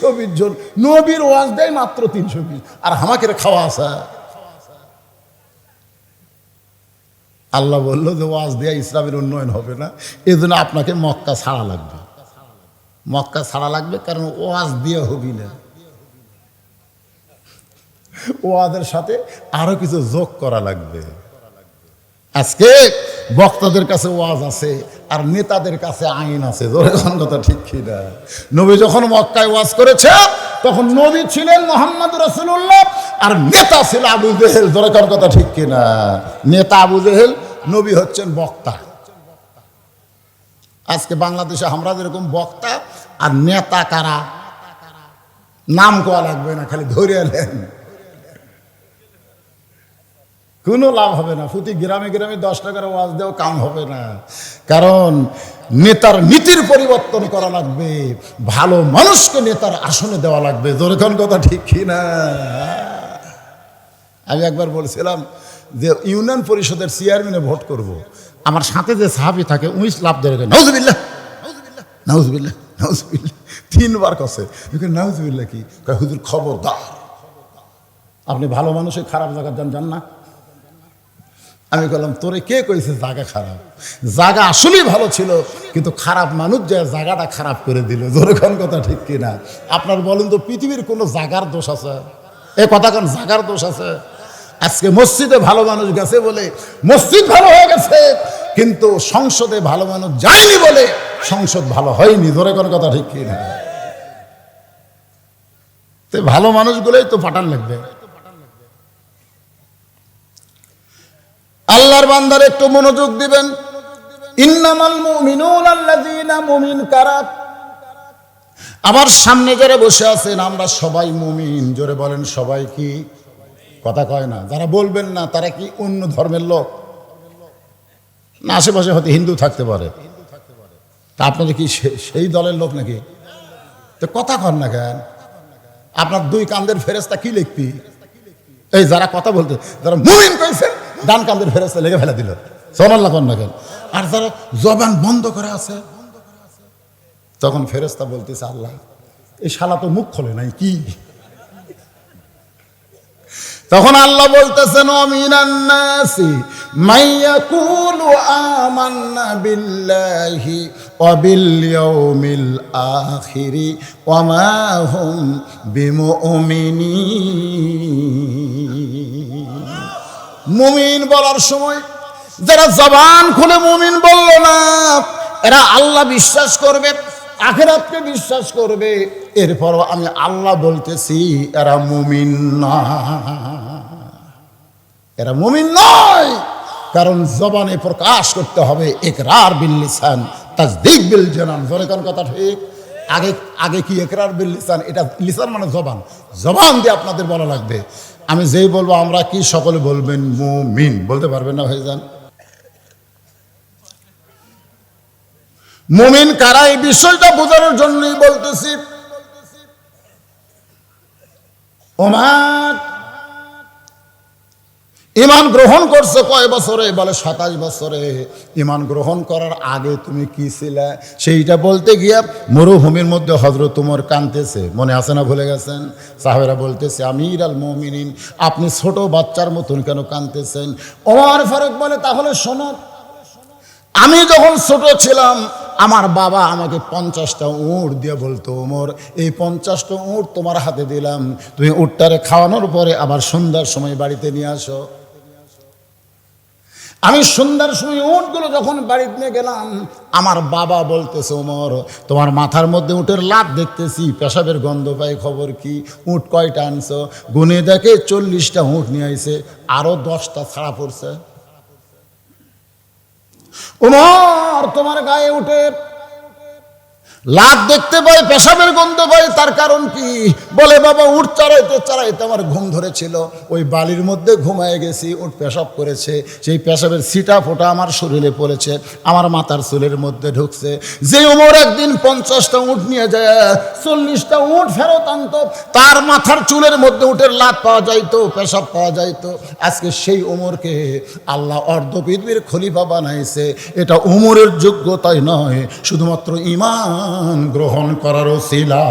তিনশো বিশ জন। নবীর ওয়াজ দেয় মাত্র তিনশো বিশ। আর আমাকে খাওয়া আসা আল্লাহ বলল যে ওয়াজ দেয়া ইসলামের উন্নয়ন হবে না। এই জন্য আপনাকে মক্কা ছাড়া লাগবে। মক্কা ছাড়া লাগবে কারণ ওয়াজ দিয়ে হবি না। ওয়াজের সাথে আরও কিছু যোগ করা লাগবে। আজকে বক্তাদের কাছে ওয়াজ আছে আর নেতাদের কাছে আইন আছে। কথা ঠিক কিনা? নবী যখন মক্কায় ওয়াজ করেছে, তখন নবী ছিলেন মোহাম্মদ রসুল্লাহ আর নেতা ছিল আবু জেহেল। দরকার কথা ঠিক কিনা? নেতা আবু জেহেল, নবী হচ্ছেন বক্তা। আজকে বাংলাদেশে আমরা যেরকম বক্তা, আর নেতা কারা? নাম কোয়া লাগবে না, খালি ধরে এলেন কোনো লাভ হবে না। প্রতি গ্রামে গ্রামে দশ টাকার ওয়াজ দেও কাম হবে না। কারণ নেতার নীতির পরিবর্তন করা লাগবে। ভালো মানুষকে নেতার আসনে দেওয়া লাগবে। যেরকম কথা ঠিক কি না? আমি একবার বলছিলাম যে ইউনিয়ন পরিষদের চেয়ারম্যানে ভোট করব। আমার সাথে যে সাহাবি থাকে উইস লাভ ধরে নাউজবিল্লা নাউজবিল্লা নাউজবিল্লা তিনবার কছে নাউজবিল্লা কি? হুজুর খবরদার। আপনি ভালো মানুষের খারাপ জায়গা যান যান না? আমি বললাম, তোরে কে কইছে জায়গা খারাপ? জায়গা আসলেই ভালো ছিল, কিন্তু খারাপ মানুষ যে জায়গাটা খারাপ করে দিল। যেরকম কথা ঠিক কিনা? আপনার বলেন তো, পৃথিবীর কোনো জায়গার দোষ আছে? এ কথা কোন জায়গার দোষ আছে? আজকে মসজিদে ভালো মানুষ গেছে বলে, মসজিদ ভালো হয়ে গেছে, কিন্তু সংসদে ভালো মানুষ যায়নি বলে সংসদ ভালো হয়নি। ধরে কোন কথা ঠিক কিনা? তো ভালো মানুষগুলোই তো পাঠান লাগবে। আল্লাহর বান্দার একটু মনোযোগ দিবেন। ইন্নামাল আমার সামনে যারা বসে আছেন, আমরা সবাই মুমিন। জোরে বলেন সবাই কি? কথা কয় না। যারা বলবেন না, তারা কি অন্য ধর্মের লোক? না, আশেপাশে হয়তো হিন্দু থাকতে পারে। তা আপনাদের কি সেই দলের লোক নাকি? তো কথা কন না কেন? আপনার দুই কান্দের ফেরেস্তা কি লিখবি? এই যারা কথা বলতে যারা মুমিন কইছে ডান কান্দের ফেরেস্তা লেগে ফেলে দিল। সোনাল্লা কন না কেন? আর যারা জবান বন্ধ করে আছে, তখন ফেরেস্তা বলতেছে, আল্লাহ, এই শালা তো মুখ খোলে নাই, কি? তখন আল্লাহ বলতেছেন অমিনান্নাসি মাইয়াকুলু আমান্না বিল্লাহি ওয়া বিল ইয়াউমিল আখিরি ওয়া মা হুম বিমুমিনিন। মুমিন বলার সময় যারা জবান খুলে মুমিন বলল না, এরা আল্লাহ বিশ্বাস করবে, আখেরাতকে বিশ্বাস করবে। এরপরও আমি আল্লাহ বলতেছি, এরা মুমিন না। এরা মুমিন নয়, কারণ জবানে প্রকাশ করতে হবে একরার বিল লিসান তাজদিক বিল জানান। জোরে কোন কথা ঠিক? আগে আগে কি একরার বিল লিসান? এটা লিসান মানে জবান। জবান দিয়ে আপনাদের বলা লাগবে। আমি যেই বলব, আমরা কি সকলে বলবেন মুমিন? বলতে পারবেন না ভাইজান? মুমিন কারা? এই বিষয়টা বোঝানোর জন্যই বলতেছি। ওমার ইমান গ্রহণ করছ কয় বছরে? বলে সাতাশ বছরে। ইমান গ্রহণ করার আগে তুমি কি ছিলে? সেইটা বলতে গিয়ে মরুভূমির মধ্যে হজরত তোমার কানতেছে মনে আছে না ভুলে গেছেন? সাহেবেরা বলতেছে, আমির আল মমিনিন, আপনি ছোট বাচ্চার মতন কেন কানতেছেন ওমর ফারুক বলে, তাহলে শোনো, আমি যখন ছোট ছিলাম, আমার বাবা আমাকে পঞ্চাশটা উঁট দিয়ে বলতো ওমর এই পঞ্চাশটা উঁট তোমার হাতে দিলাম। তুমি উটটারে খাওয়ানোর পরে আবার সন্ধ্যার সময় বাড়িতে নিয়ে আসো। আমি সন্ধ্যার সময় উঠগুলো যখন বাড়িতে নিয়ে গেলাম, আমার বাবা বলতেছে, ওমর, তোমার মাথার মধ্যে উঠের লাভ দেখতেছি, পেশাবের গন্ধ পাই, খবর কি? উঠ কয়টা আনছো? গুনে দেখে চল্লিশটা উঁট নিয়ে আইছে আরও দশটা ছাড়া পড়ছে। ওমর, তোমার গায়ে উঠে লাভ দেখতে পাই পেশাবের গন্ধ পাই তার কারণ কি? বলে, বাবা, উঠ, চড়াইতে চড়াইতে আমার ঘুম ধরেছিল। ওই বালির মধ্যে ঘুমায় গেছি, উঠ, পেশাব করেছে। সেই পেশাবের সিটা ফোটা আমার শরীরে পড়েছে, আমার মাথার চুলের মধ্যে ঢুকছে। যে উমর একদিন পঞ্চাশটা উঠ নিয়ে যায়, চল্লিশটা উঠ ফেরত আনতো। তার মাথার চুলের মধ্যে উঠের লাভ পাওয়া যাইতো, পেশাব পাওয়া যাইতো। আজকে সেই উমরকে আল্লাহ অর্ধ পৃথিবীর খলিফা বানাইছে। এটা উমরের যোগ্যতাই নয়, শুধুমাত্র ইমান। গ্রহণ করার ওসিলা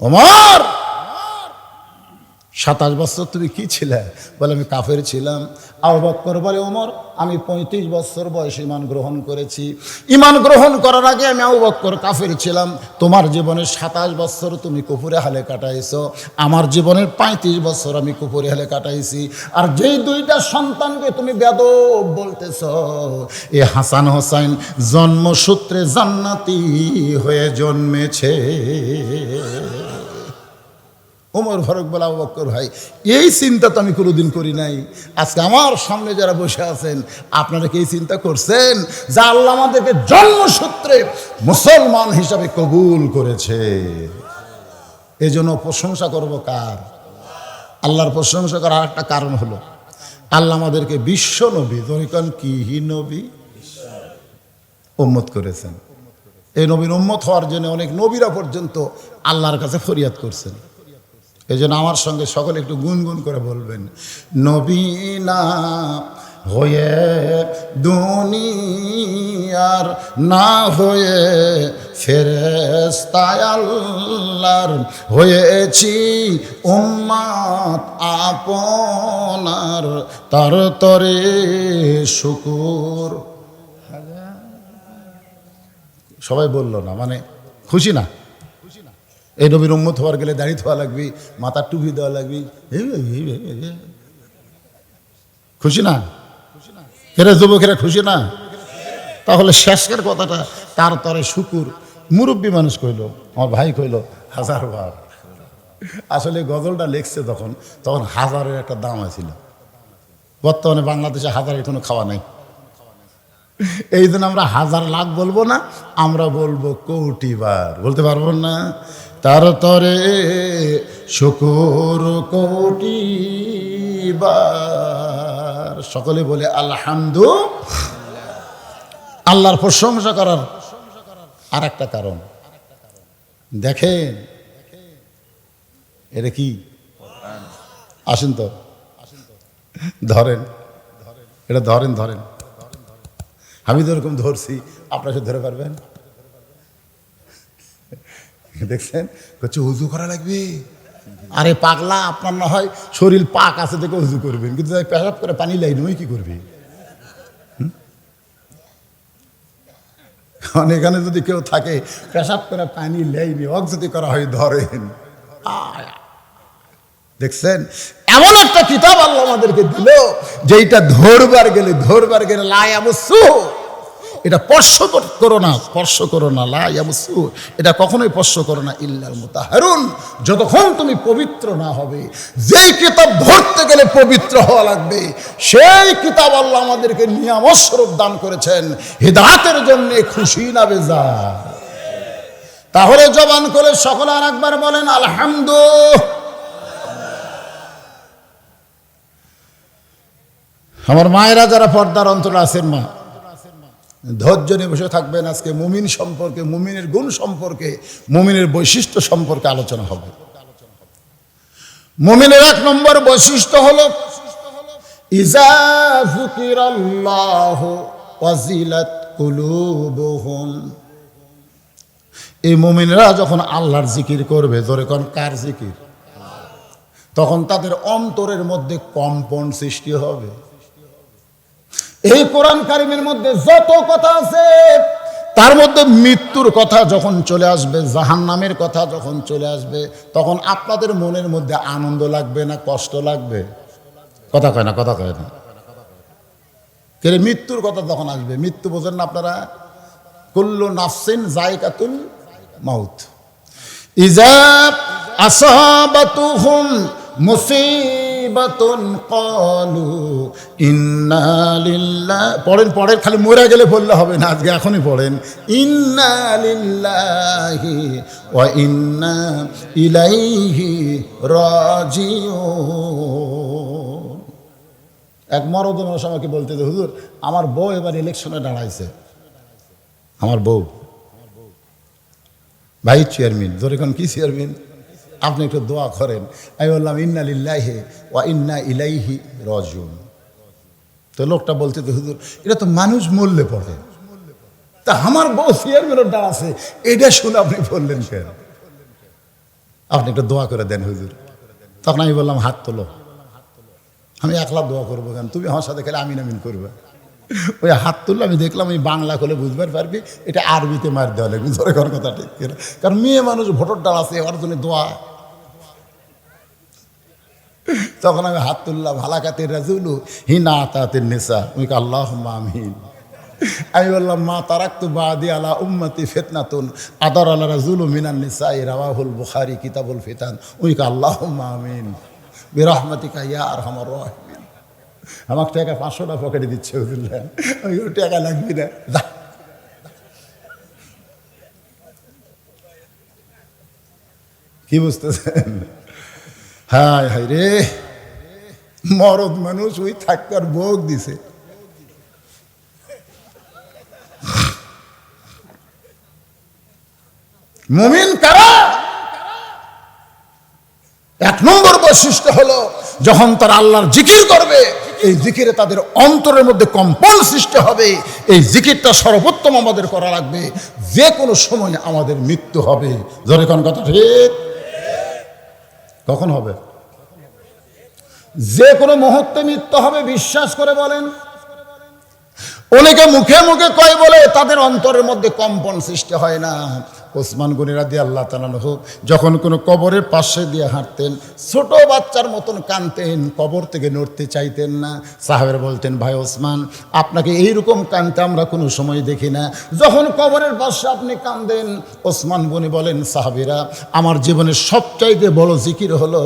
ওমর! সাতাশ বছর তুমি কি ছিলে? বলে, আমি কাফের ছিলাম। আবু বক্কর বলে, ওমর, আমি পঁয়ত্রিশ বছর বয়সে ইমান গ্রহণ করেছি। ইমান গ্রহণ করার আগে আমি আবু বক্কর কাফের ছিলাম। তোমার জীবনের সাতাশ বছর তুমি কুপুরে হালে কাটাইছো। আমার জীবনের পঁয়ত্রিশ বছর আমি কুপুরে হালে কাটাইছি। আর যেই দুইটা সন্তানকে তুমি বেদ বলতেছ, এ হাসান হোসাইন জন্মসূত্রে জান্নাতি হয়ে জন্মেছে। ওমর ফারুক বলা আবু বক্কর ভাই, এই চিন্তা তো আমি কোনোদিন করি নাই। আজকে আমার সামনে যারা বসে আছেন, আপনারা কি এই চিন্তা করছেন যা আল্লাহ আমাদেরকে জন্মসূত্রে মুসলমান হিসাবে কবুল করেছে? এই জন্য প্রশংসা করব কার? আল্লাহর প্রশংসা করার একটা কারণ হলো, আল্লাহ আমাদেরকে বিশ্ব নবী ধরিকান কি নবী? উম্মত করেছেন। এই নবীর উম্মত হওয়ার জন্য অনেক নবীরা পর্যন্ত আল্লাহর কাছে ফরিয়াদ করছেন। এই জন্য আমার সঙ্গে সকলে একটু গুনগুন করে বলবেন নবীনা হয়ে দুনিয়ার, না হয়ে ফেরেস্তায় আল্লাহর হয়েছি উম্মাত আপনার তার তরে শুকুর। সবাই বলল না মানে খুশি না? এই নবীর উম্মত হওয়ার গেলে দাড়ি ধোয়া লাগবে, মাথার টুপি দেওয়া লাগবে। খুশি না? এরা যুবকেরা খুশি না? তাহলে শেষকের কথাটা, তার তরে শুকুর। মুরব্বী মানুষ কইল, আমার ভাই কইল, হাজার বার। আসলে গজলটা লেখছে তখন তখন হাজারের একটা দাম আছিল। বর্তমানে বাংলাদেশে হাজারের কোনো খাওয়া নাই। এই জন্য আমরা হাজার লাখ বলব না, আমরা বলব কোটি বার। বলতে পারব না? তার তরে শুকুর কোটি সকলে বলে আলহামদু আল্লাহর প্রশংসা করার আর একটা কারণ। দেখেন, এটা কি? আসেন তো। ধরেন, এটা ধরেন ধরেন। আমি তো এরকম ধরছি, আপনার সে ধরে পারবেন? দেখছেন? হচ্ছে উজু করা লাগবে? আরে, পাগলা, আপনার না হয় শরীর পাক আছে দেখে উজু করবেন। কিন্তু পেশাব করে পানি লাইন ওই কি করবে? এখানে যদি কেউ থাকে, পেশাব করে পানি লাইনি অক যদি করা হয়, ধরেন। দেখছেন? এমন একটা কিতাব আল্লাহ আমাদেরকে দিল যেটা ধরবার গেলে ধরবার গেলে লায়ামসু এটা স্পর্শ করো না, স্পর্শ করো না লায়ামসু এটা কখনোই স্পর্শ করো না, ইল্লাল মুতাহারুন। যতক্ষণ তুমি পবিত্র না হবে, যেই কিতাব ধরতে গেলে পবিত্র হওয়া লাগবে, সেই কিতাব আল্লাহ আমাদেরকে নিয়ামস্বরূপ দান করেছেন। হিদায়াতের জন্য খুশি না বেজা। তাহলে জবান করে সকলে আর একবার বলেন আলহামদুলিল্লাহ আমার মায়েরা যারা পর্দার অন্তর আছেন মা ধৈর্য নিয়ে বসে থাকবেন। আজকে মুমিন সম্পর্কে, মুমিনের গুণ সম্পর্কে, মুমিনের বৈশিষ্ট্য সম্পর্কে আলোচনা হবে। মুমিনের এক নম্বর বৈশিষ্ট্য হলো এই মুমিনেরা যখন আল্লাহর জিকির করবে ধরে কোন, কার জিকির? তখন তাদের অন্তরের মধ্যে কম্পন সৃষ্টি হবে। এই কোরআন কারিমের মধ্যে যত কথা আছে, তার মধ্যে মৃত্যুর কথা যখন চলে আসবে জাহান নামের কথা যখন চলে আসবে, তখন আপনাদের মনের মধ্যে আনন্দ লাগবে না কষ্ট লাগবে? কথা কয় না, কথা কয় না। কেরে মৃত্যুর কথা তখন আসবে। মৃত্যু বোঝেন না আপনারা? কুল্লু নাফসিন জায়কাতুল মাউত। ইজা আসাবাতুহুম মুসিবাতুন ক্বালু ইন্না লিল্লাহ পড়েন পড়েন, খালি মরে গেলে বললে হবে না, আজকে এখনই পড়েন। ইন্না লিল্লাহি ওয়া ইন্না ইলাইহি রাজিউন। এক মরদ মানুষ আমাকে বলতে হুজুর, আমার বউ এবার ইলেকশনে দাঁড়াইছে। আমার বউ। ভাই, চেয়ারম্যান ধরে কি চেয়ারম্যান? আপনি একটু দোয়া করেন। আমি বললাম, ইন্না লিল্লাহে ওয়া ইন্না ইলাইহি রজুন তো লোকটা বলতে তো হুজুর, এটা তো মানুষ মূল্যে পড়ে। তা আমার বউ চেয়ারম্যানের ডাল আছে এটা শুনে আপনি বললেন কেন? আপনি একটু দোয়া করে দেন, হুজুর। তখন আমি বললাম, হাত তোলো। আমি একলা দোয়া করব কেন? তুমি আমার সাথে খেলে আমিন আমিন করবে। ওই হাত তুললে আমি দেখলাম আমি বাংলা করলে বুঝবার পারবি, এটা আরবিতে মার দেওয়া লাগবে ধরে করার কথা ঠিক কারণ মেয়ে মানুষ ভোটর ডাল আছে, ওর জন্য দোয়া। তখন আমি হাত তুললাম হালাকাতের রাজুলু, হিনা আতাতের নেশা ওই আল্লাহ আমিন। আমি বললাম, মা তারাক্তু বাদি আলা উম্মতি ফেতনাতুন আদার আলা রাজুল মিনান নিসা রাওয়াহুল বুখারি কিতাবুল ফিতান। ওই আল্লাহ আমিন। বিরহমাতিকা ইয়া আর আমার রাহিমিন আমার টাকা পকেটে দিচ্ছে ওই টাকা লাগবি না। কি বুঝতেছেন? হায় হায় রে। মরদ মানুষ ওই থাকার ভোগ দিছে। মুমিন কারা? এক নম্বর বৈশিষ্ট্য হলো, যখন তারা আল্লাহর জিকির করবে এই জিকিরে তাদের অন্তরের মধ্যে কম্পন সৃষ্টি হবে। এই জিকিরটা সর্বোত্তম আমাদের করা লাগবে। যে কোনো সময় আমাদের মৃত্যু হবে। কোন কথা ঠিক? কখন হবে? যে কোনো মুহূর্তে মৃত্যু হবে, বিশ্বাস করে বলেন। অনেকে মুখে মুখে কয় বলে, তাদের অন্তরের মধ্যে কম্পন সৃষ্টি হয় না। ওসমান গনিরা দিয়ে আল্লাহ তালানহ যখন কোনো কবরের পাশে দিয়ে হাঁটতেন, ছোট বাচ্চার মতন কানতেন কবর থেকে নড়তে চাইতেন না। সাহেবের বলতেন, ভাই ওসমান, আপনাকে এইরকম কানতে আমরা কোনো সময় দেখি না। যখন কবরের পাশে আপনি কান্দেন ওসমান বনি বলেন, সাহাবিরা, আমার জীবনের সবচাইতে বড় জিকির হলো,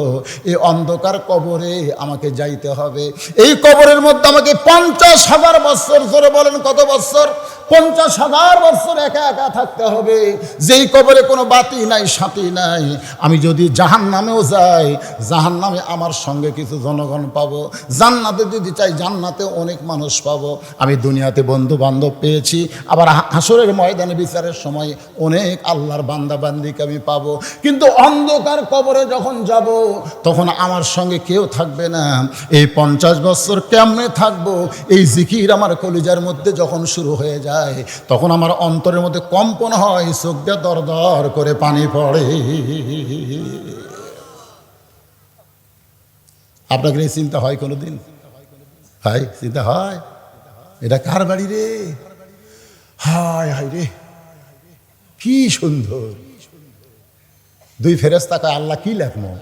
এই অন্ধকার কবরে আমাকে যাইতে হবে। এই কবরের মধ্যে আমাকে পঞ্চাশ হাজার বছর ধরে বলেন কত বছর? পঞ্চাশ হাজার বছর একা একা থাকতে হবে। যেই কবরে কোনো বাতি নাই সাথী নাই। আমি যদি জাহান নামেও যাই জাহান নামে আমার সঙ্গে কিছু জনগণ পাবো। জান্নাতে যদি চাই জান্নাতে অনেক মানুষ পাবো। আমি দুনিয়াতে বন্ধু বান্ধব পেয়েছি। আবার হাসরের ময়দানে বিচারের সময় অনেক আল্লাহর বান্দা বান্দিকে আমি পাবো। কিন্তু অন্ধকার কবরে যখন যাব, তখন আমার সঙ্গে কেউ থাকবে না। এই পঞ্চাশ বছর কেমনে থাকব? এই জিকির আমার কলিজার মধ্যে যখন শুরু হয়ে যায়, তখন আমার অন্তরের মধ্যে কম্পন হয় চোখ দর দর করে পানি পড়ে। আপনাকে এই চিন্তা হয় কোনোদিন? হয়? চিন্তা হয়? এটা কার বাড়ি রে? হায় হায় রে। কি সুন্দর। দুই ফেরেস্তা কয়, আল্লাহ কি লেখমো?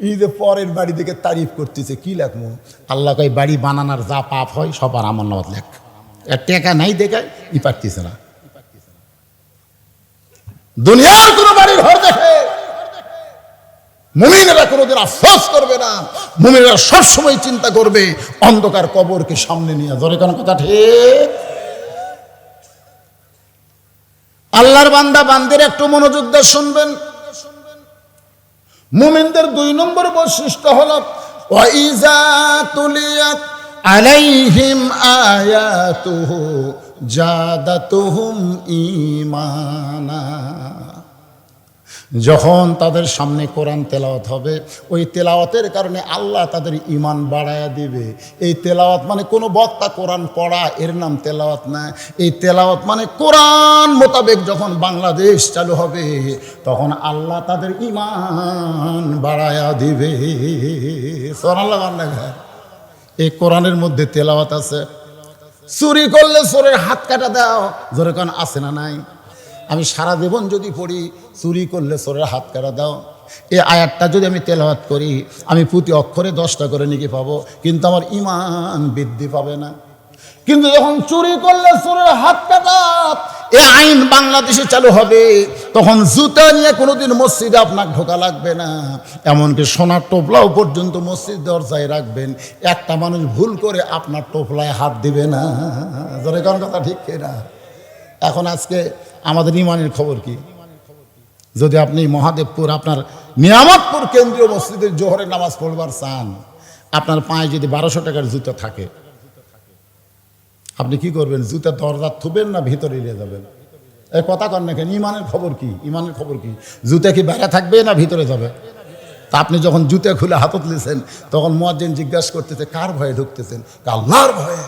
এই পরের বাড়ি থেকে তারিফ করতেছে, কি লেখমো? আল্লাহ কয়, বাড়ি বানানোর যা পাপ হয় সবার আমার নামত লেখ। টেকা নাই দেখায়, ই পারতেছে না। দুনিয়ার কোনো বাড়ির ঘর দেখে মুমিনেরা কোনোদিন আফসোস করবে না। মুমিনেরা সবসময় চিন্তা করবে, অন্ধকার কবরকে সামনে নিয়ে ধরে কোনো কথা ঠিক? আল্লাহর বান্দা বান্দের একটু মনোযোগ দিয়ে শুনবেন। মুমিনদের দুই নম্বর বৈশিষ্ট্য হল ওয়াইজা তুলিয়াত আলাইহিম আয়াতুহু জাদাতুহুম ঈমানা। যখন তাদের সামনে কোরআন তেলাওয়াত হবে, ওই তেলাওয়াতের কারণে আল্লাহ তাদের ইমান বাড়ায়া দিবে। এই তেলাওয়াত মানে কোনো বক্তা কোরআন পড়া, এর নাম তেলাওয়াত না। এই তেলাওয়াত মানে কোরআন মোতাবেক যখন বাংলাদেশ চালু হবে, তখন আল্লাহ তাদের ইমান বাড়ায়া দিবে। সোনাল্লাহ এই কোরআনের মধ্যে তেলাওয়াত আছে। চুরি করলে চোরের হাত কাটা দাও। জোরে কোন, আছে না নাই? আমি সারা জীবন যদি পড়ি, চুরি করলে চোরের হাত কাটা দাও। এই আয়াতটা যদি আমি তেলাওয়াত করি, আমি প্রতি অক্ষরে দশটা করে নাকি পাবো, কিন্তু আমার ইমান বৃদ্ধি পাবে না। কিন্তু যখন চুরি করলে চোরের হাত কাটা এ আইন বাংলাদেশে চালু হবে, তখন জুতা নিয়ে কোনোদিন মসজিদে আপনার ঢোকা লাগবে না। এমনকি সোনার টোপলাও পর্যন্ত মসজিদ দরজায় রাখবেন, একটা মানুষ ভুল করে আপনার টোপলায় হাত দিবে না। ধরে কোন কথা ঠিক না এখন আজকে আমাদের ইমানের খবর কি? যদি আপনি মহাদেবপুর, আপনার নিয়ামতপুর কেন্দ্রীয় মসজিদের জোহরের নামাজ পড়বার চান, আপনার পায়ে যদি বারোশো টাকার জুতো থাকে আপনি কি করবেন? জুতা দরজা থুবেন না ভিতরে নিয়ে যাবেন? এই কথা কন না কেন? ইমানের খবর কি? ইমানের খবর কি? জুতা কি বাইরে থাকবে না ভিতরে যাবে? তা আপনি যখন জুতা খুলে হাতত নিয়েছেন তখন মোয়াজ্জিন জিজ্ঞাসা করতেছে, কার ভয়ে ঢুকতেছেন? আল্লাহর ভয়ে।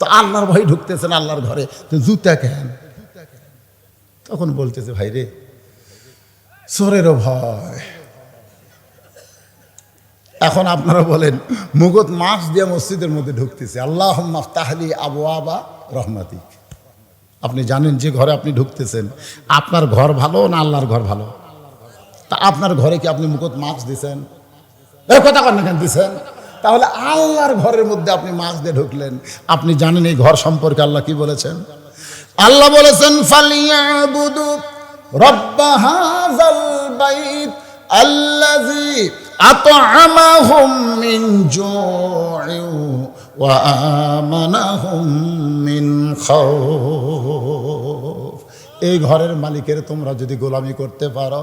তো আল্লাহর ভয়ে ঢুকতেছেন আল্লাহর ঘরে। তো জুতা কেন? তখন বলতেছে ভাই রে ভয়। এখন আপনারা বলেন, মুগত মাস দিয়ে মসজিদের মধ্যে ঢুকতেছে। আল্লাহ তাহলি আবু আবা রহমাতিক। আপনি জানেন যে ঘরে আপনি ঢুকতেছেন। আপনার ঘর ভালো না আল্লাহর ঘর ভালো? তা আপনার ঘরে কি আপনি মুখত মাছ দিছেন? কথা কন কেন দিছেন? তাহলে আল্লাহর ঘরের মধ্যে আপনি মাছ দিয়ে ঢুকলেন। আপনি জানেন এই ঘর সম্পর্কে আল্লাহ কি বলেছেন? আল্লাহ বলেছেন, ফালিয়াবুদু রব্ব হাযাল বাইত আত'আমাহুম মিন جوع وآمنهم من خوف এই ঘরের মালিকের তোমরা যদি গোলামি করতে পারো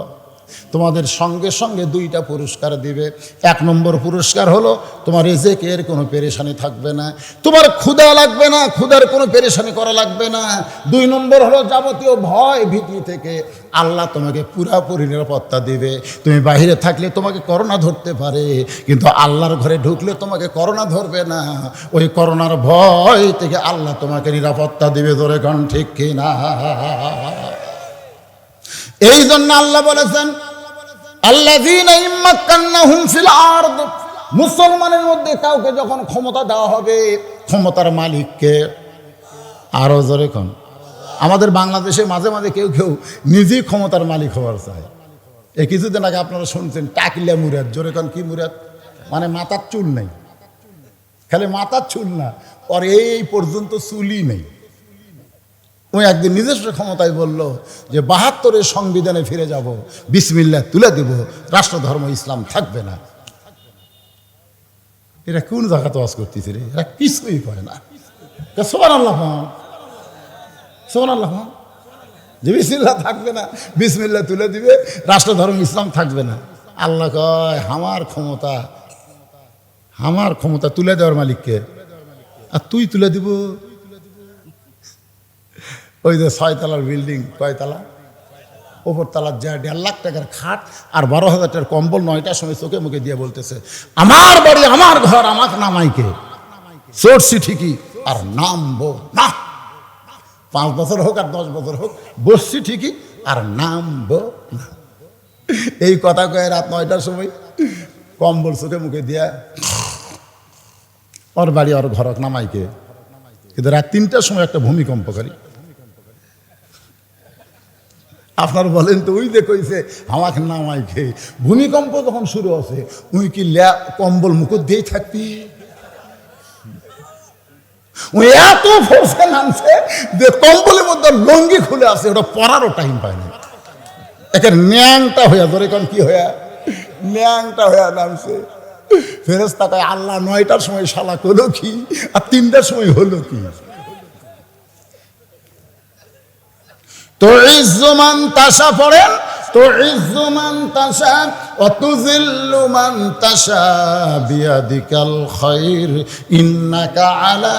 তোমাদের সঙ্গে সঙ্গে দুইটা পুরস্কার দিবে। এক নম্বর পুরস্কার হলো তোমার রেজেকের কোনো পেরেশানি থাকবে না। তোমার ক্ষুধা লাগবে না, ক্ষুধার কোনো পেরেশানি করা লাগবে না। দুই নম্বর হলো যাবতীয় ভয় ভীতি থেকে আল্লাহ তোমাকে পুরাপুরি নিরাপত্তা দিবে। তুমি বাইরে থাকলে তোমাকে করোনা ধরতে পারে, কিন্তু আল্লাহর ঘরে ঢুকলে তোমাকে করোনা ধরবে না। ওই করোনার ভয় থেকে আল্লাহ তোমাকে নিরাপত্তা দিবে ধরে কন ঠিক কিনা? এই জন্য আল্লাহ বলেছেন মুসলমানের মধ্যে কাউকে যখন ক্ষমতা দেওয়া হবে, ক্ষমতার মালিককে। আরও জোরে কন। আমাদের বাংলাদেশে মাঝে মাঝে কেউ কেউ নিজেই ক্ষমতার মালিক হওয়ার চায়। এই কিছুদিন আগে আপনারা শুনছেন, টাকিলা মুরাদ জোরে কন, কি মুরাদ? মানে মাথার চুল নেই। খালি মাথার চুল না আর এই পর্যন্ত চুলই নেই। ওই একদিন নিজস্ব ক্ষমতায় বলল যে বাহাত্তরের সংবিধানে ফিরে যাব বিসমিল্লা তুলে দেব, রাষ্ট্রধর্ম, ইসলাম থাকবে না। এরা কোন জায়গাতে ওয়াজ করতেছে রে? এরা কিছুই করে না। সোমান আল্লাহ সোমান আল্লাহ যে বিসমিল্লা থাকবে না বিসমিল্লা তুলে দিবে, রাষ্ট্রধর্ম, ইসলাম থাকবে না। আল্লাহ কয়, আমার ক্ষমতা আমার ক্ষমতা তুলে দেওয়ার মালিককে। আর তুই তুলে দিব? ওই যে ছয়তলার বিল্ডিং কয়তলা ওপর তলার যা দেড় লাখ টাকার খাট আর বারো হাজার টাকার কম্বল নয়টার সময় চোখে মুখে দিয়ে বলতেছে, আমার বাড়ি, আমার ঘর, আমার নামাইকে। চড়ছি ঠিকই, আর নামবো না। পাঁচ বছর হোক আর দশ বছর হোক বসছি ঠিকই, আর নামবো না। এই কথা কয়ে রাত নয়টার সময় কম্বল চোখে মুখে দিয়া, ওর বাড়ি, ওর ঘর নামাইকে। কিন্তু রাত তিনটার সময় একটা ভূমিকম্পকারী আপনার বলেন তো, ওই দেখইছে আমাকে নামাই খেয়ে। ভূমিকম্প যখন শুরু আছে উই কি ল্যা কম্বল মুকুট দিয়ে থাকবি? ওই এত ফোর্সে নামছে যে কম্বলের মধ্যে লঙ্গি খুলে আছে, ওটা পরারও টাইম পায় না একে ন্যাংটা হইয়া, ধরে কারণ কি হইয়া? ন্যাংটা হইয়া নামছে। ফেরেস তাকায় আল্লাহ নয়টার সময় শালা করল কি, আর তিনটার সময় হলো কি? তো তাসা পড়েন, তো ইজ্জুমান তাসা অতুজিল্লু মান তাসা বিয়াদিকাল খাইর, ইন্নাকা আলা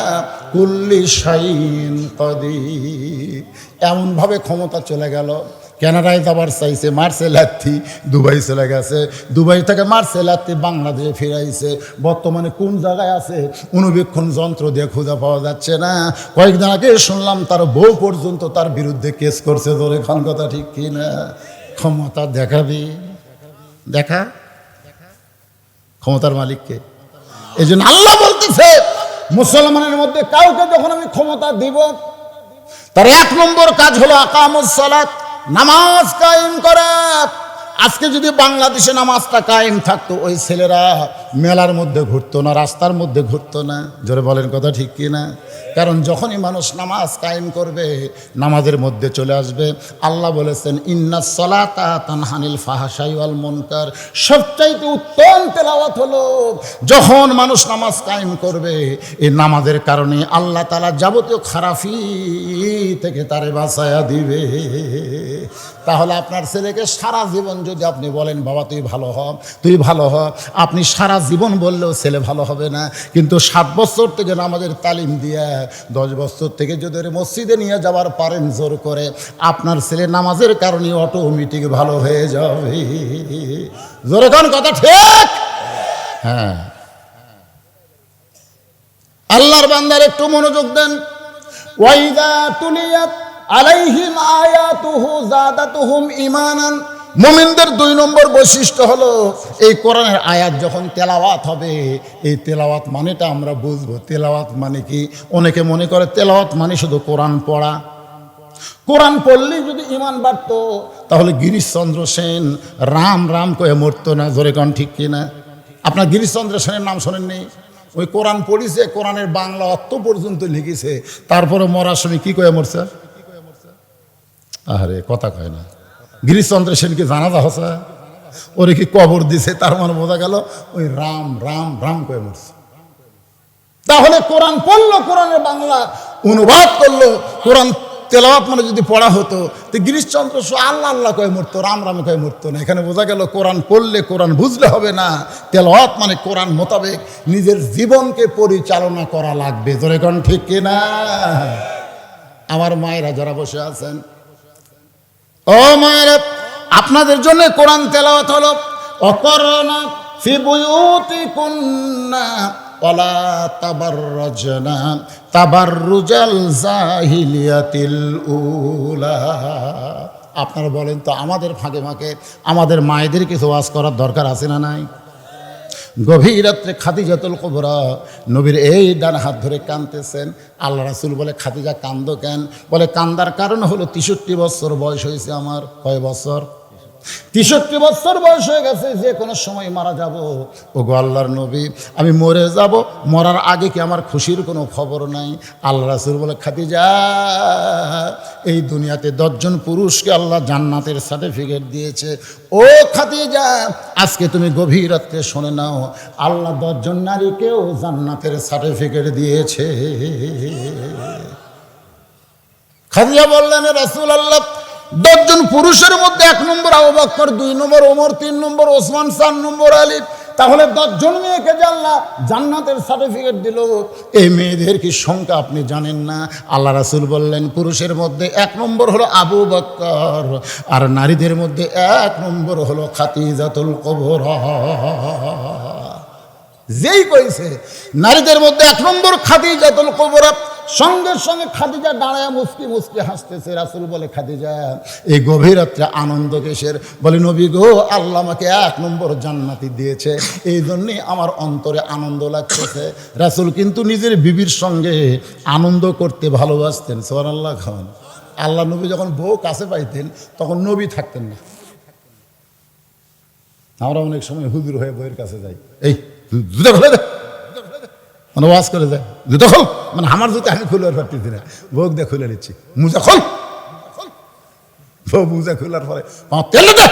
কুল্লি শাইন কদি এমনভাবে ক্ষমতা চলে গেল। কানাডায় যাবার চাইছে, মার্সে লাত্তি, দুবাই চলে গেছে। দুবাই থেকে মার্সে লাত্তি বাংলাদেশে ফিরাইছে। বর্তমানে কোন জায়গায় আছে? অনুবীক্ষণ যন্ত্র দিয়ে খুঁজে পাওয়া যাচ্ছে না। কয়েকদিন আগে শুনলাম তার বউ পর্যন্ত তার বিরুদ্ধে কেস করছে। তোর এখন কথা ঠিক কি না ক্ষমতা দেখাবি? দেখা? ক্ষমতার মালিককে এই জন্য আল্লাহ বলতেছে, মুসলমানের মধ্যে কাউকে যখন আমি ক্ষমতা দিব, তার এক নম্বর কাজ হলো আকামুস সালাত। নামাজ কায়েম করা। আজকে যদি বাংলাদেশে নামাজটা কায়েম থাকতো, ওই ছেলেরা মেলার মধ্যে ঘুরতো না, রাস্তার মধ্যে ঘুরতো না। জোরে বলেন কথা ঠিক কি না? কারণ যখনই মানুষ নামাজ কায়েম করবে, নামাজের মধ্যে চলে আসবে। আল্লাহ বলেছেন, ইন্না সলাতা তানহানিল ফাহাসাই ওয়াল মুনকার। সবচাইতে উত্তম তেলাওয়াত হলো, যখন মানুষ নামাজ কায়েম করবে, এই নামাজের কারণে আল্লাহ তালা যাবতীয় খারাফি থেকে তারে বাঁচায়া দিবে। তাহলে আপনার ছেলেকে সারা জীবন যদি আপনি বলেন, বাবা, তুই ভালো হ, তুই ভালো হ। আপনি সারা জীবন বললেও ছেলে ভালো হবে না। কিন্তু সাত বছর থেকে নামাজের তালিম দিয়ে, দশ বছর থেকে যদি মসজিদে নিয়ে যাওয়ার পারেন জোর করে, আপনার ছেলে নামাজের কারণে অটোমেটিক ভালো হয়ে যাবে। জোরে কোন কথা ঠিক? হ্যাঁ। আল্লাহর বান্দার একটু মনোযোগ দেন। ওয়াইদা তুলিয়াত আলাইহিম আয়াতুহু জাদাতুহুম ঈমানান। মুমিনদের দুই নম্বর বৈশিষ্ট্য হলো, এই কোরআনের আয়াত যখন তেলাওয়াত হবে, এই তেলাওয়াত মানেটা আমরা বুঝব। তেলাওয়াত মানে কি? অনেকে মনে করে তেলাওয়াত মানে শুধু কোরআন পড়া। কোরআন পড়লেই যদি ইমান বাড়তো, তাহলে গিরিশচন্দ্র সেন রাম রাম কয়ে মরতো না, জোরে কন ঠিক কিনা আপনার গিরিশচন্দ্র সেনের নাম শোনেননি? ওই কোরআন পড়িছে, কোরআনের বাংলা অর্থ পর্যন্ত লিখেছে, তারপরে মরার সময় কী কয়ে মরছে? আরে কথা কয় না। গিরিশচন্দ্র সেনকে জানাজা হসে ওরে কি কবর দিছে, তার মানে বোঝা গেল ওই রাম রাম রাম কয়ে মরছে। তাহলে কোরআন পড়ল, কোরআনের বাংলা অনুবাদ করল, কোরআন তেলাওয়াত মানে যদি পড়া হতো, তো গিরিশচন্দ্র সু আল্লাহ আল্লাহ কয়ে মরতো, রাম রাম কয়ে মরতো না। এখানে বোঝা গেল কোরআন পড়লে কোরআন বুঝলে হবে না। তেলাওয়াত মানে কোরআন মোতাবেক নিজের জীবনকে পরিচালনা করা লাগবে। ধরে কোন ঠিক কিনা? আমার মায়েরা যারা বসে আছেন ও মায়ের, আপনাদের জন্য কোরআন তেলাওয়াত হলো অকরণা ফি তাবার রজনা তাবার রুজাল জাহিলিয়াতিল উলা। আপনারা বলেন তো আমাদের ফাঁকে ফাঁকে আমাদের মায়েদের কিছু ওয়াজ করার দরকার আছে না নাই? গভীর রাত্রে খাদিজাতুল কবরা। নবীর এই ডান হাত ধরে কাঁদতেছেন। আল্লাহ রাসুল বলে, খাদিজা কান্দ কেন? বলে, কান্দার কারণ হলো তেষট্টি বছর বয়স হয়েছে আমার। কয় বছর? তেষট্টি বছর বয়স হয়ে গেছে, যে কোনো সময় মারা যাব। ও গো আল্লাহর নবী, আমি মরে যাব, মরার আগে কি আমার খুশির কোনো খবর নাই? আল্লাহ রাসুল বলে, খাদিজা, এই দুনিয়াতে দশজন পুরুষকে আল্লাহ জান্নাতের সার্টিফিকেট দিয়েছে। ও খাদিজা, আজকে তুমি গভীর রাত্রে শোনে নাও, আল্লাহ দশজন নারীকেও জান্নাতের সার্টিফিকেট দিয়েছে। খাদিজা বললেন রাসুল আল্লাহ দশজন পুরুষের মধ্যে এক নম্বর আবু বকর দুই নম্বর ওমর, তিন নম্বর ওসমান, চার নম্বর আলী। তাহলে দশজন মেয়েকে জানলা, জান্নাতের সার্টিফিকেট দিল। এই মেয়েদের কি সংখ্যা আপনি জানেন না? আল্লাহ রাসুল বললেন, পুরুষের মধ্যে এক নম্বর হলো আবু বক্কর, আর নারীদের মধ্যে এক নম্বর হলো খাতিজাতুল কবর। যেই কইছে, নারীদের মধ্যে এক নম্বর খাদিজাতুল কুবরা। সঙ্গে সঙ্গে খাদিজা দাঁড়ায়, মুসকি মুসকি হাসতেছে, রাসুল বলে, খাদিজা, এই গভীর রাত্রে আনন্দ কেশের বলে, নবী গো, আল্লাহ আমাকে এক নম্বর জান্নাতি দিয়েছে, এই জন্যই আমার অন্তরে আনন্দ লাগতেছে। রাসুল কিন্তু নিজের বিবির সঙ্গে আনন্দ করতে ভালোবাসতেন সোয়ার আল্লাহ খান। আল্লাহ নবী যখন বউ কাছে পাইতেন, তখন নবী থাকতেন না। আমরা অনেক সময় হুজুর হয়ে বইয়ের কাছে যাই। এই জুতো মানে ওয়াজ করে দেয়, জুতো খোল। মানে আমার জুতো আমি খুলে পারতেছি না। বউক দিয়ে খুলে নিচ্ছি। মুজা খোল। মুজা খোলার পরে তেল দে।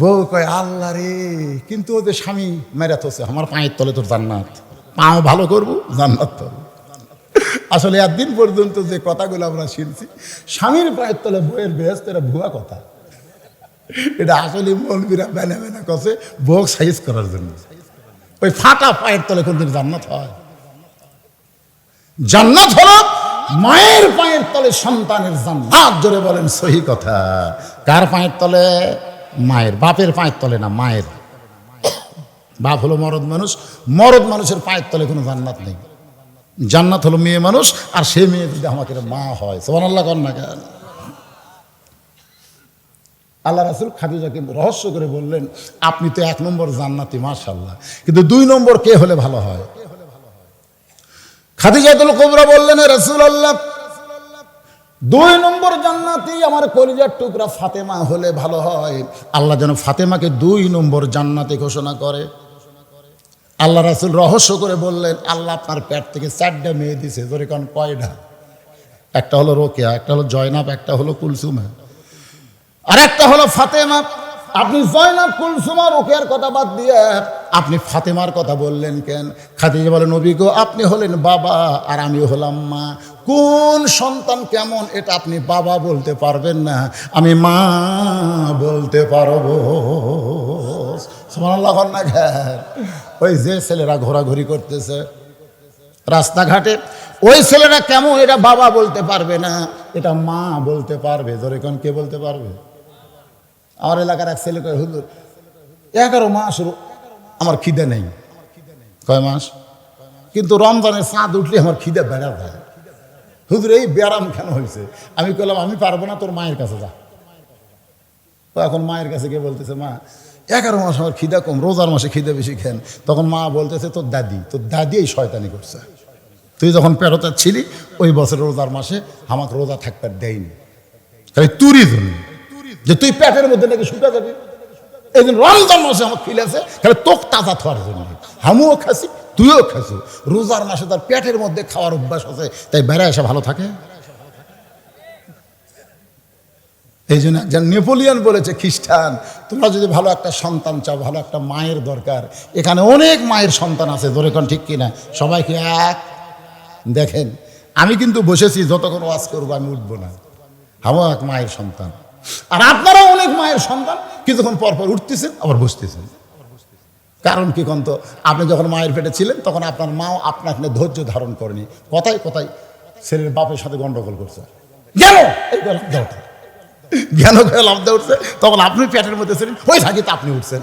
বউ কয়, আল্লাহ রে, কিন্তু ওদের স্বামী মেরা থসে আমার পায়ের তলে তোর জান্নাত। পাও ভালো করব, জান্নাত পাবো। আসলে একদিন পর্যন্ত যে কথাগুলো আমরা শুনছি, স্বামীর পায়ের তলে বইয়ের বেহস্ত এটা ভুয়া কথা। এটা আসলে মৌলবীরা বেনা বেনা কষে বউ সাইজ করার জন্য। ওই ফাটা পায়ের তলে কোনদিন জান্নাত হয়? জান্নাত হলো মায়ের পায়ের তলে সন্তানের জান্নাত। জোরে বলেন, সহি কথা। কার পায়ের তলে? মায়ের। বাপের পায়ের তলে না, মায়ের। বাপ হলো মরদ মানুষ। মরদ মানুষের পায়ের তলে কোনো জান্নাত নেই। জান্নাত হলো মেয়ে মানুষ, আর সে মেয়ে যদি আমাকে মা হয় সোমান আল্লাহ না কেন? আল্লাহ রাসুল খাদিজাকে রহস্য করে বললেন, আপনি তো এক নম্বর জান্নাতি মাশাল্লাহ কিন্তু দুই নম্বর কে হলে ভালো হয়? খাদিজাতুল কোবরা বললেন রাসুল আল্লাহ দুই নম্বর জান্নাতি আমার কলিজার টুকরা ফাতেমা হলে ভালো হয়। আল্লাহ যেন ফাতেমাকে দুই নম্বর জান্নাতি ঘোষণা করে। আল্লাহ রাসুল রহস্য করে বললেন, আল্লাহ আপনার পেট থেকে চারটা মেয়ে দিছে ধরে কারণ কয়টা? একটা হলো রোকেয়া, একটা হলো জয়নাব, একটা হলো কুলসুমা। আর একটা হলো ফাতেমা। আপনি জয়নাব কুলসুমা রোকেয়ার কথা বাদ দিয়ে আপনি ফাতেমার কথা বললেন কেন? খাদিজা বলেন নবী গো, আপনি হলেন বাবা আর আমি হলাম মা। কোন সন্তান কেমন এটা আপনি বাবা বলতে পারবেন না, আমি মা বলতে পারব। না ঘ্যার। ওই যে ছেলেরা ঘোরাঘুরি করতেছে রাস্তাঘাটে, ওই ছেলেরা কেমন এটা বাবা বলতে পারবে না, এটা মা বলতে পারবে। ধরে কে বলতে পারবে? আমার এলাকার এক ছেলে কয়, হুজুর, এগারো মাস আমার খিদে নেই। কয় মাস? কিন্তু রমজানের চাঁদ উঠলে আমার খিদে বেড়া যায়। হুজুর, এই ব্যারাম কেন হয়েছে আমি বললাম আমি পারব না, তোর মায়ের কাছে যা। তো এখন মায়ের কাছে গিয়ে বলতেছে, মা, এগারো মাস আমার খিদা কম, রোজার মাসে খিদে বেশি খেন তখন মা বলতেছে, তোর দাদি তোর দাদি এই শয়তানি করছে। তুই যখন পেরোতে ছিলি, ওই বছর রোজার মাসে আমাকে রোজা থাকতে দেয়নি। তাই তুরি জন্য যে তুই পেটের মধ্যে নাকি শুকা যাবি? এই দিন রমজান মাসে আমার খিলেছে তাহলে তোক তাজা থাকার জন্য। আমিও খাসি, তুইও খাসি। রোজার মাসে তার পেটের মধ্যে খাওয়ার অভ্যাস আছে, তাই বেড়া এসে ভালো থাকে। এই জন্য একজন নেপোলিয়ন বলেছে খ্রিস্টান, তোমরা যদি ভালো একটা সন্তান চাও, ভালো একটা মায়ের দরকার, এখানে অনেক মায়ের সন্তান আছে, ধরে কোন ঠিক কিনা? সবাইকে এক? দেখেন, আমি কিন্তু বসেছি, যতক্ষণ ওয়াজ করব আমি উঠবো না। আমিও এক মায়ের সন্তান। আর আপনারাও অনেক মায়ের সন্তান, কিছুক্ষণ পরপর পর উঠতেছেন, আবার বসতেছেন। কারণ কি কন্ত, আপনি যখন মায়ের পেটে ছিলেন, তখন আপনার মাও আপনাকে ধৈর্য ধারণ করেনি। কথায় কথায় ছেলের বাপের সাথে গন্ডগোল করছে। গেল জ্ঞান করে লাভ দিয়ে উঠছে? তখন আপনি পেটের মধ্যে ছিলেন, ওই থাকিতে আপনি উঠছেন।